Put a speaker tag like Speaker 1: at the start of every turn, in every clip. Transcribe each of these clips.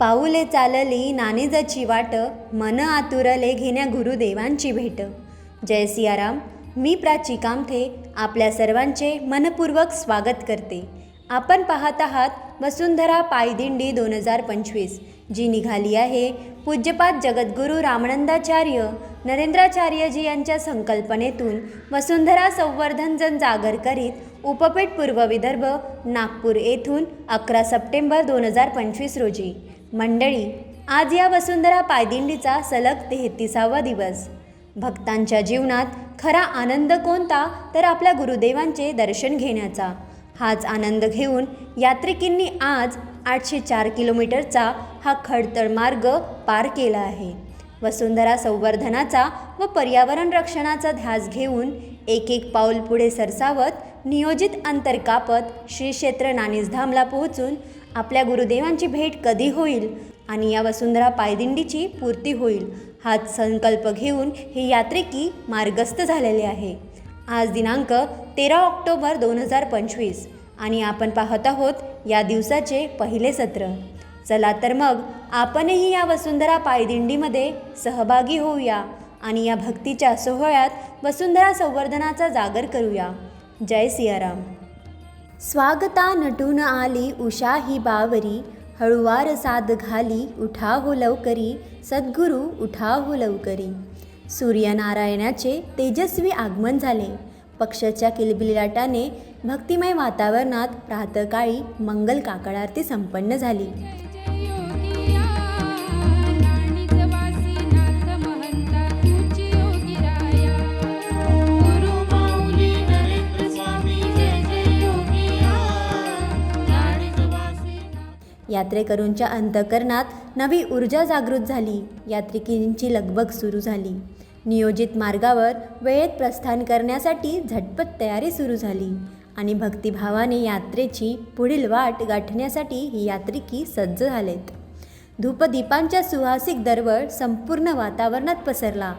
Speaker 1: पाऊले चालली नानेजाची वाट मन आतुरले घेण्या गुरुदेवांची भेट. जय सियाराम मी प्राची कामथे आपल्या सर्वांचे मनपूर्वक स्वागत करते. आपण पाहत आहात वसुंधरा पायदिंडी दोन हजार पंचवीस जी निघाली आहे पूज्यपाद जगद्गुरू रामानंदाचार्य नरेंद्राचार्यजी यांच्या संकल्पनेतून वसुंधरा संवर्धन जन जागर करीत उपपेठ पूर्व विदर्भ नागपूर येथून अकरा सप्टेंबर दोन हजार पंचवीस रोजी. मंडळी आज या वसुंधरा पायदिंडीचा सलग तेहतीसावा दिवस. भक्तांच्या जीवनात खरा आनंद कोणता? तर आपल्या गुरुदेवांचे दर्शन घेण्याचा. हाच आनंद घेऊन यात्रिकींनी आज आठशे चार किलोमीटरचा हा खडतळ मार्ग पार केला आहे. वसुंधरा संवर्धनाचा व पर्यावरण रक्षणाचा ध्यास घेऊन एक एक पाऊल पुढे सरसावत नियोजित अंतर कापत श्री क्षेत्र नाणीसधामला पोहोचून आपल्या गुरुदेवांची भेट कधी होईल आणि या वसुंधरा पायदिंडीची पूर्ती होईल हाच संकल्प घेऊन हे यात्रेकी मार्गस्थ झालेले आहे. आज दिनांक तेरा ऑक्टोबर दोन हजार पंचवीस आणि आपण पाहत आहोत या दिवसाचे पहिले सत्र. चला तर मग आपणही या वसुंधरा पायदिंडीमध्ये सहभागी होऊया आणि या भक्तीच्या सोहळ्यात वसुंधरा संवर्धनाचा जागर करूया. जय सियाराम. स्वागता नटून आली उषा ही बावरी हळुवार साद घाली उठा हो लवकरी सद्गुरू उठा हो लवकरी. सूर्यनारायणाचे तेजस्वी आगमन झाले. पक्षाच्या किलबिलाटाने भक्तिमय वातावरणात प्रातकाळी मंगल काकडारती संपन्न झाली. यात्रेकरूंच्या अंतकरणात नवी ऊर्जा जागृत झाली. यात्रिकींची लगबग सुरू झाली. नियोजित मार्गावर वेळेत प्रस्थान करण्यासाठी झटपट तयारी सुरू झाली आणि भक्तिभावाने यात्रेची पुढील वाट गाठण्यासाठी ही यात्रिकी सज्ज झालेत. धूपदीपांच्या सुहासिक दरवळ संपूर्ण वातावरणात पसरला.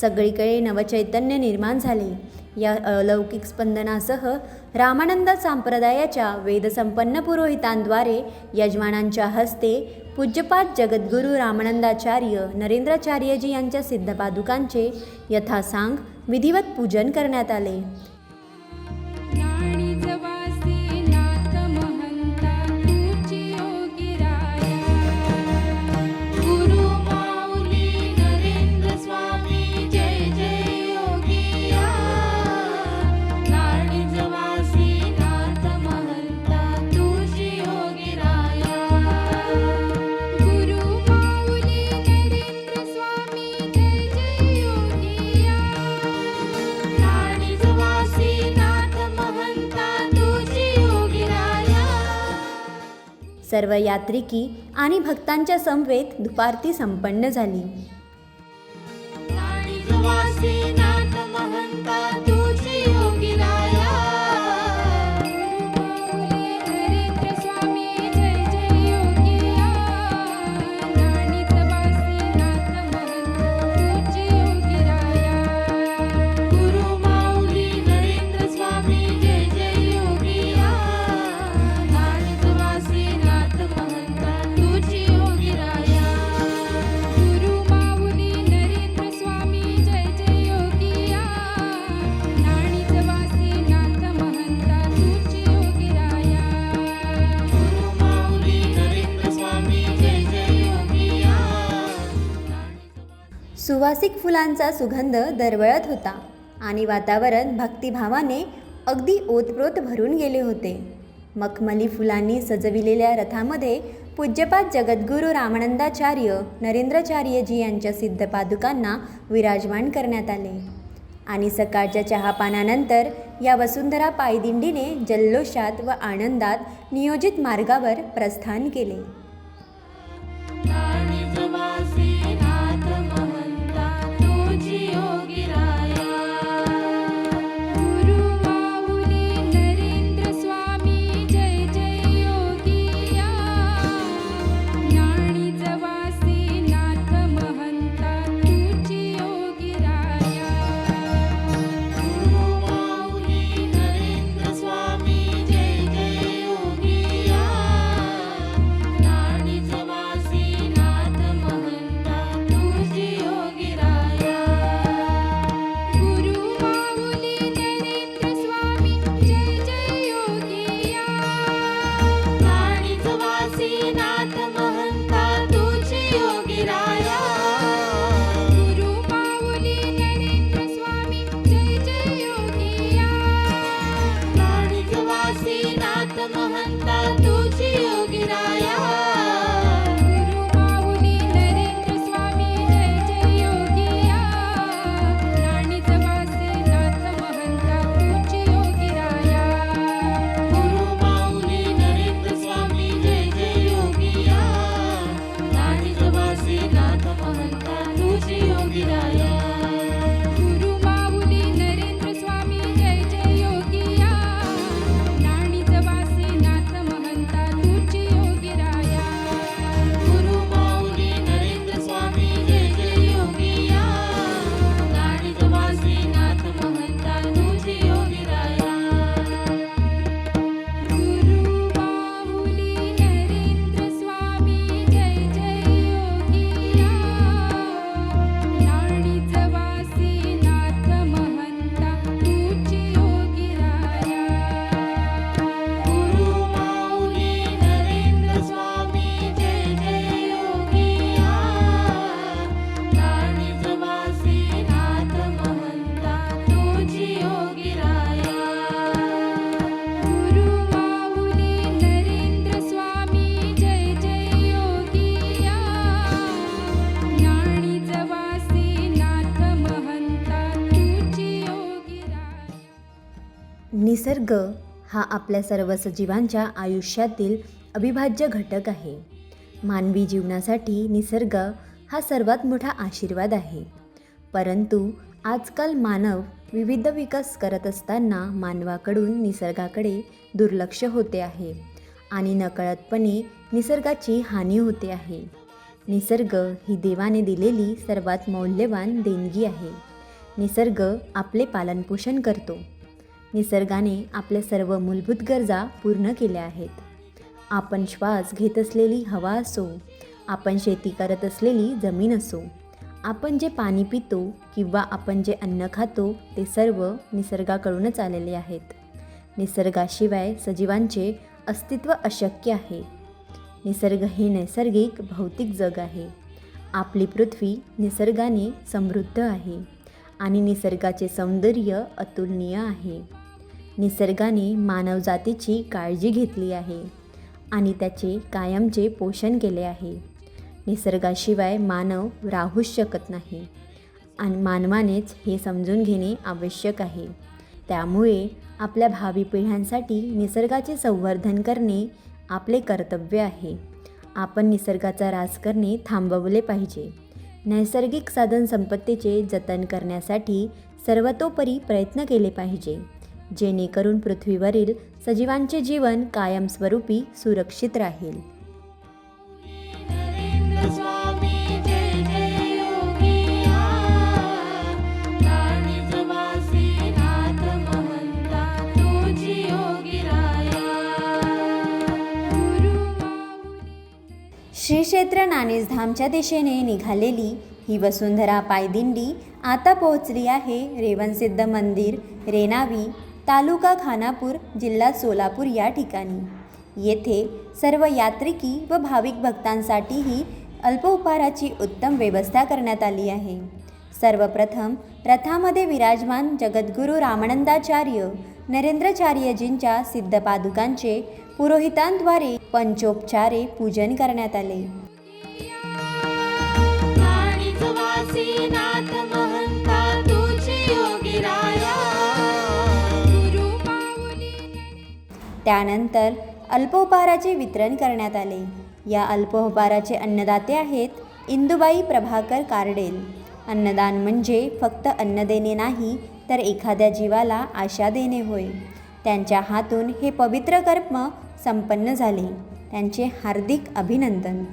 Speaker 1: सगळीकडे नवचैतन्य निर्माण झाले. या अलौकिक स्पंदनासह रामानंद संप्रदायाच्या वेदसंपन्न पुरोहितांद्वारे यजमानांच्या हस्ते पूज्यपाद जगद्गुरू रामानंदाचार्य नरेंद्राचार्यजी यांच्या सिद्धपादुकांचे यथासांग विधिवत पूजन करण्यात आले. सर्व यात्रिकी आणि भक्तांच्या समवेत दुपारती संपन्न झाली. सुवासिक फुलांचा सुगंध दरवळत होता आणि वातावरण भक्तिभावाने अगदी ओतप्रोत भरून गेले होते. मखमली फुलांनी सजविलेल्या रथामध्ये पूज्यपाद जगद्गुरू रामानंदाचार्य नरेंद्रचार्यजी यांच्या सिद्धपादुकांना विराजमान करण्यात आले. आणि सकाळच्या चहापानानंतर या वसुंधरा पायदिंडीने जल्लोषात व आनंदात नियोजित मार्गावर प्रस्थान केले. हा आपल्या सर्व सजीवांच्या आयुष्यातील अविभाज्य घटक आहे. मानवी जीवनासाठी निसर्ग हा सर्वात मोठा आशीर्वाद आहे. परंतु आजकाल मानव विविध विकास करत असताना मानवाकडून निसर्गाकडे दुर्लक्ष होते आहे आणि नकळतपणे निसर्गाची हानी होते आहे. निसर्ग ही देवाने दिलेली सर्वात मौल्यवान देणगी आहे. निसर्ग आपले पालनपोषण करतो. निसर्गाने आपल्या सर्व मूलभूत गरजा पूर्ण केल्या आहेत. आपण श्वास घेत असलेली हवा असो आपण शेती करत असलेली जमीन असो आपण जे पाणी पितो किंवा आपण जे अन्न खातो ते सर्व निसर्गाकडूनच आलेले आहेत. निसर्गाशिवाय सजीवांचे अस्तित्व अशक्य आहे. निसर्ग हे नैसर्गिक भौतिक जग आहे. आपली पृथ्वी निसर्गाने समृद्ध आहे. आणि निसर्गाचे सौंदर्य अतुलनीय आहे. निसर्गाने मानवजातीची काळजी घेतली आहे आणि त्याचे कायमचे पोषण केले आहे. निसर्गाशिवाय मानव राहूच शकत नाही आणि मानवानेच हे समजून घेणे आवश्यक आहे. त्यामुळे आपल्या भावी पिढ्यांसाठी निसर्गाचे संवर्धन करणे आपले कर्तव्य आहे. आपण निसर्गाचा रास करणे थांबवले पाहिजे. नैसर्गिक साधनसंपत्तीचे जतन करण्यासाठी सर्वतोपरी प्रयत्न केले पाहिजे जेणेकरून पृथ्वीवरील सजीवांचे जीवन कायमस्वरूपी सुरक्षित राहील. श्री क्षेत्र नाणेसधामच्या दिशेने निघालेली ही वसुंधरा पायदिंडी आता पोहोचली आहे रेवणसिद्ध मंदिर रेणावी तालुका खानापूर जिल्हा सोलापूर या ठिकाणी. येथे सर्व यात्रिकी व भाविक भक्तांसाठीही अल्प उपहाराची उत्तम व्यवस्था करण्यात आली आहे. सर्वप्रथम रथामध्ये विराजमान जगद्गुरू रामानंदाचार्य नरेंद्रचार्यजींच्या सिद्धपादुकांचे पुरोहितांद्वारे पंचोपचारे पूजन करण्यात आले. त्यानंतर अल्पोपहाराचे वितरण करण्यात आले. या अल्पोपहाराचे अन्नदाते आहेत इंदुबाई प्रभाकर कार्डेल. अन्नदान म्हणजे फक्त अन्न देणे नाही तर एखाद्या जीवाला आशा देणे होय. त्यांच्या हातून हे पवित्र कर्म संपन्न झाले. त्यांचे हार्दिक अभिनंदन.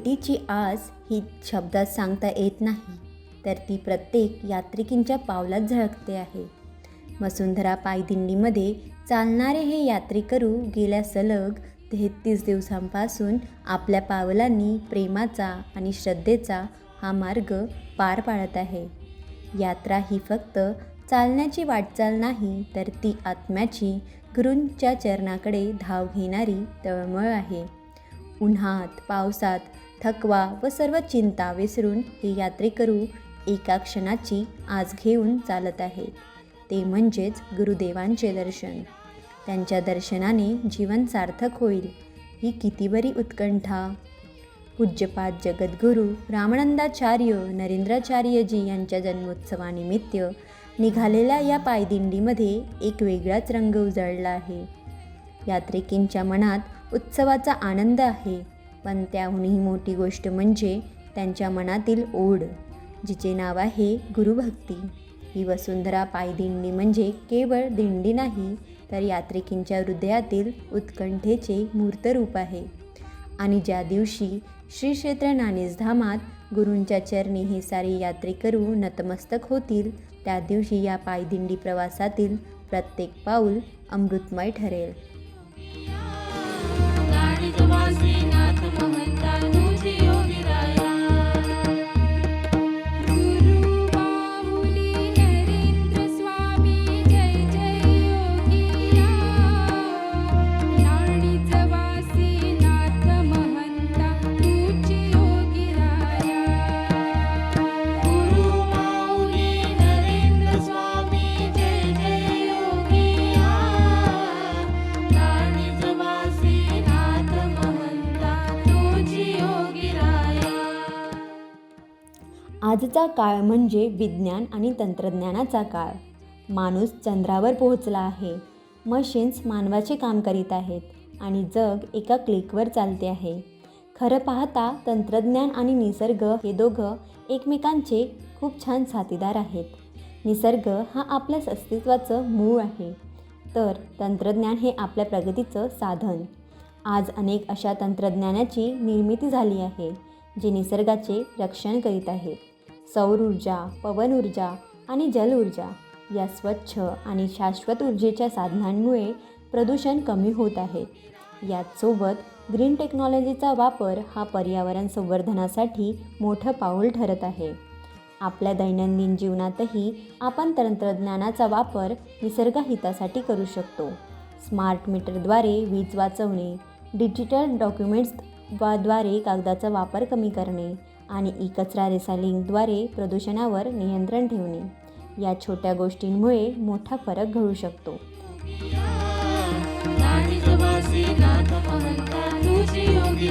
Speaker 1: भेटीची आस ही शब्दात सांगता येत नाही तर ती प्रत्येक यात्रिकींच्या पावलात झळकते आहे. वसुंधरा पायदिंडीमध्ये चालणारे हे यात्रेकरू गेल्या सलग तेहतीस दिवसांपासून आपल्या पावलांनी प्रेमाचा आणि श्रद्धेचा हा मार्ग पार पाडत आहे. यात्रा ही फक्त चालण्याची वाटचाल नाही तर ती आत्म्याची गुरूंच्या चरणाकडे धाव घेणारी तळमळ आहे. उन्हात पावसात थकवा व सर्व चिंता विसरून हे यात्रेकरू एका क्षणाची आज घेऊन चालत आहेत. ते म्हणजेच गुरुदेवांचे दर्शन. त्यांच्या दर्शनाने जीवन सार्थक होईल ही किती बरी उत्कंठा. पूज्यपाद जगद्गुरू रामानंदाचार्य नरेंद्राचार्यजी यांच्या जन्मोत्सवानिमित्त निघालेल्या या पायदिंडीमध्ये एक वेगळाच रंग उजळला आहे. यात्रिकींच्या मनात उत्सवाचा आनंद आहे. पण त्याहूनही मोठी गोष्ट म्हणजे त्यांच्या मनातील ओढ जिचे नाव आहे गुरुभक्ती. ही वसुंधरा पायदिंडी म्हणजे केवळ दिंडी नाही तर यात्रिकींच्या हृदयातील उत्कंठेचे मूर्तरूप आहे. आणि ज्या दिवशी श्री क्षेत्र नाणेसधामात गुरूंच्या चरणी हे सारे यात्रेकरू नतमस्तक होतील त्या दिवशी या पायदिंडी प्रवासातील प्रत्येक पाऊल अमृतमय ठरेल. आजचा काळ म्हणजे विज्ञान आणि तंत्रज्ञानाचा काळ. माणूस चंद्रावर पोहोचला आहे. मशीन्स मानवाचे काम करीत आहेत आणि जग एका क्लिकवर चालते आहे. खरं पाहता तंत्रज्ञान आणि निसर्ग हे दोघं एकमेकांचे खूप छान साथीदार आहेत. निसर्ग हा आपल्याच अस्तित्वाचं मूळ आहे. तर तंत्रज्ञान हे आपल्या प्रगतीचं साधन. आज अनेक अशा तंत्रज्ञानाची निर्मिती झाली आहे जे निसर्गाचे रक्षण करीत आहेत. सौर ऊर्जा पवन ऊर्जा आणि जल ऊर्जा या स्वच्छ आणि शाश्वत ऊर्जेच्या साधनांमुळे प्रदूषण कमी होत आहे. याचसोबत ग्रीन टेक्नॉलॉजीचा वापर हा पर्यावरण संवर्धनासाठी मोठं पाऊल ठरत आहे. आपल्या दैनंदिन जीवनातही आपण तंत्रज्ञानाचा वापर निसर्गहितासाठी करू शकतो. स्मार्ट मीटरद्वारे वीज वाचवणे डिजिटल डॉक्युमेंट्सद्वारे कागदाचा वापर कमी करणे आणि ई कचरा रिसायलिंगद्वारे प्रदूषणावर नियंत्रण ठेवणे. या छोट्या गोष्टींमुळे मोठा फरक घडू शकतो.
Speaker 2: योगी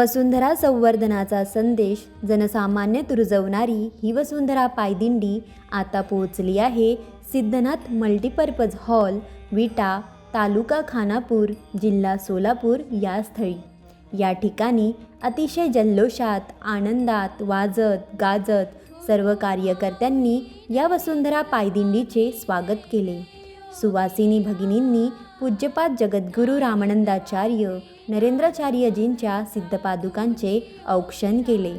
Speaker 1: वसुंधरा संवर्धनाचा संदेश जनसामान्यात रुजवणारी ही वसुंधरा पायदिंडी आता पोहोचली आहे सिद्धनाथ मल्टीपर्पज हॉल विटा तालुका खानापूर जिल्हा सोलापूर या स्थळी. या ठिकाणी अतिशय जल्लोषात आनंदात वाजत गाजत सर्व कार्यकर्त्यांनी या वसुंधरा पायदिंडीचे स्वागत केले. सुवासिनी भगिनींनी पूज्यपाद जगद्गुरू रामानंदाचार्य नरेंद्राचार्यजींच्या सिद्धपादुकांचे औक्षण केले.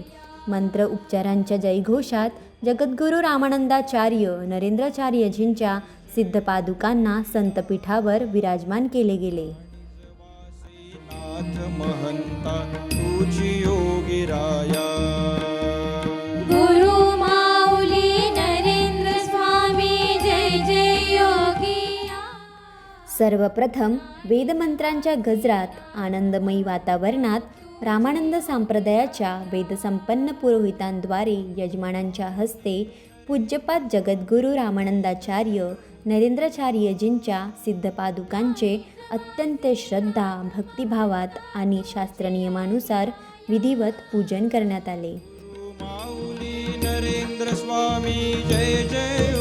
Speaker 1: मंत्र उपचारांच्या जयघोषात जगद्गुरू रामानंदाचार्य नरेंद्राचार्यजींच्या सिद्धपादुकांना संतपीठावर विराजमान केले गेले.
Speaker 3: महंता तुझी योगी राया.
Speaker 1: सर्वप्रथम वेदमंत्रांच्या गजरात आनंदमयी वातावरणात रामानंद संप्रदायाच्या वेदसंपन्न पुरोहितांद्वारे यजमानांच्या हस्ते पूज्यपाद जगद्गुरू रामानंदाचार्य नरेंद्राचार्यजींच्या सिद्धपादुकांचे अत्यंत श्रद्धा भक्तिभावात आणि शास्त्रनियमानुसार विधिवत पूजन करण्यात आले.
Speaker 3: नरेंद्र स्वामी जय जय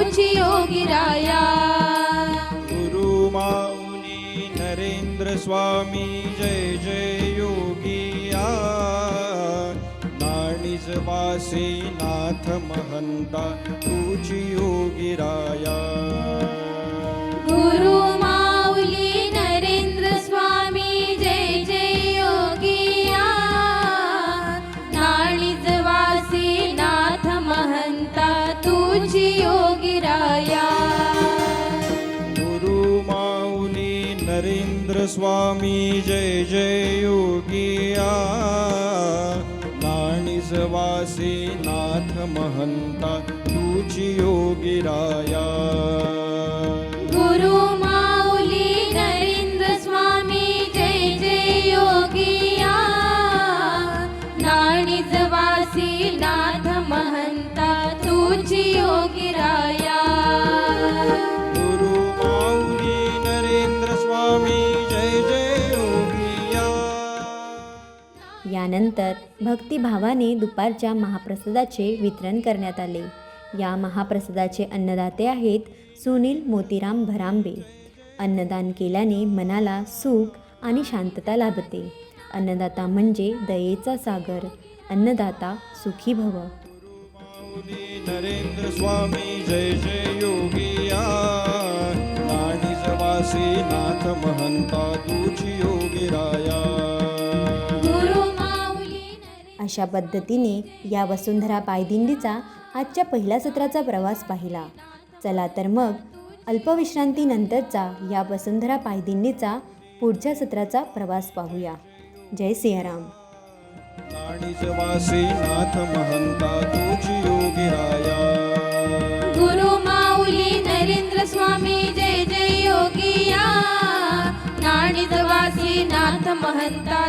Speaker 3: महंता तुझी योगी राया
Speaker 2: गुरु माऊली नरेंद्र स्वामी जय जय योगिया नाणीज वासी नाथ महंता तुझी योगी राया
Speaker 3: गुरु स्वामी जय जय योगिया. नाणीज वासी नाथ महंता तुची योगी
Speaker 1: यानंतर भक्तिभावाने दुपारच्या महाप्रसादाचे वितरण करण्यात आले. या महाप्रसादाचे अन्नदाते आहेत सुनील मोतीराम भरांबे. अन्नदान केल्याने मनाला सुख आणि शांतता लाभते. अन्नदाता म्हणजे दयेचा सागर अन्नदाता सुखी भव.
Speaker 3: नरेंद्र स्वामी जय जय योगिया. नाथ महंता तुझी योगी राया
Speaker 1: अशा पद्धतीने या वसुंधरा पायदिंडीचा आजच्या पहिल्या सत्राचा प्रवास पाहिला. चला तर मग अल्पविश्रांतीनंतरचा या वसुंधरा पायदिंडीचा पुढच्या सत्राचा प्रवास पाहूया. जय सियाराम.
Speaker 3: नाणीज वासी नाथ महंता तुझी योगी राया.
Speaker 2: गुरु माऊली नरेंद्र स्वामी जय जय योगिया नाथ महंता